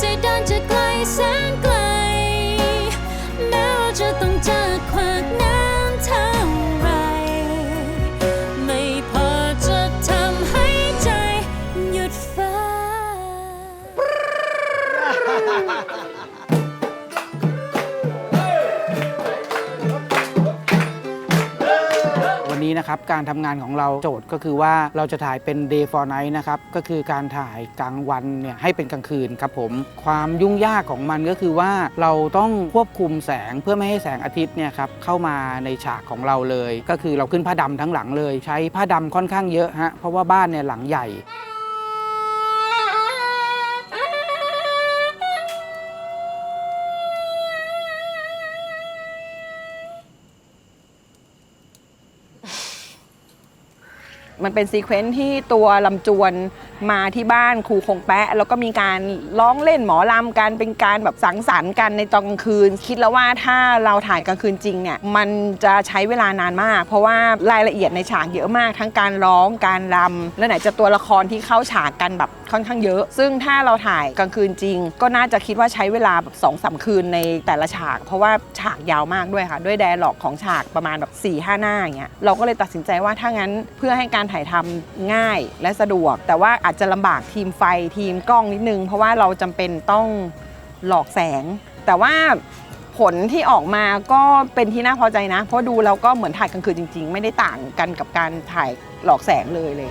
ใจเดินจะไกลแสนไกล แม้ว่าจะต้องเจอขวากน้ำเท่าไร ไม่พอจะทำให้ใจหยุดฟ้าวัน นี้นะครับการทำงานของเราโจทย์ก็คือว่าเราจะถ่ายเป็น day for night นะครับก็คือการถ่ายกลางวันเนี่ยให้เป็นกลางคืนครับผมความยุ่งยากของมันก็คือว่าเราต้องควบคุมแสงเพื่อไม่ให้แสงอาทิตย์เนี่ยครับเข้ามาในฉากของเราเลย ก็คือเราขึ้นผ้าดำทั้งหลังเลย ใช้ผ้าดำค่อนข้างเยอะฮะเพราะว่าบ้านเนี่ยหลังใหญ่ มันเป็นซีเควนซ์ที่ตัวลำจวนมาที่บ้านครูคงแปะ แล้วก็มีการร้องเล่นหมอลำกันเป็นการแบบสังสรรค์กันในตอนกลางคืน คิดแล้วว่าถ้าเราถ่ายกลางคืนจริงเนี่ยมันจะใช้เวลานานมาก เพราะว่ารายละเอียดในฉากเยอะมากทั้งการร้องการรำและไหนจะตัวละครที่เข้าฉากกันแบบค่อนข้างเยอะ ซึ่งถ้าเราถ่ายกลางคืนจริง ก็น่าจะคิดว่าใช้เวลาแบบสองสามคืนในแต่ละฉาก เพราะว่าฉากยาวมากด้วยค่ะ ด้วยแดร์ล็อกของฉากประมาณแบบ4ี่ห้าหน้าอย่างเงี้ยเราก็เลยตัดสินใจว่าถ้างั้นเพื่อให้การถ่ายทำง่ายและสะดวก แต่ว่าอาจจะลำบากทีมไฟทีมกล้องนิดนึง เพราะว่าเราจำเป็นต้องหลอกแสง แต่ว่าผลที่ออกมาก็เป็นที่น่าพอใจนะ เพราะดูแล้วก็เหมือนถ่ายกลางคืนจริง ๆ ไม่ได้ต่างกันกับการถ่ายหลอกแสงเลยเลย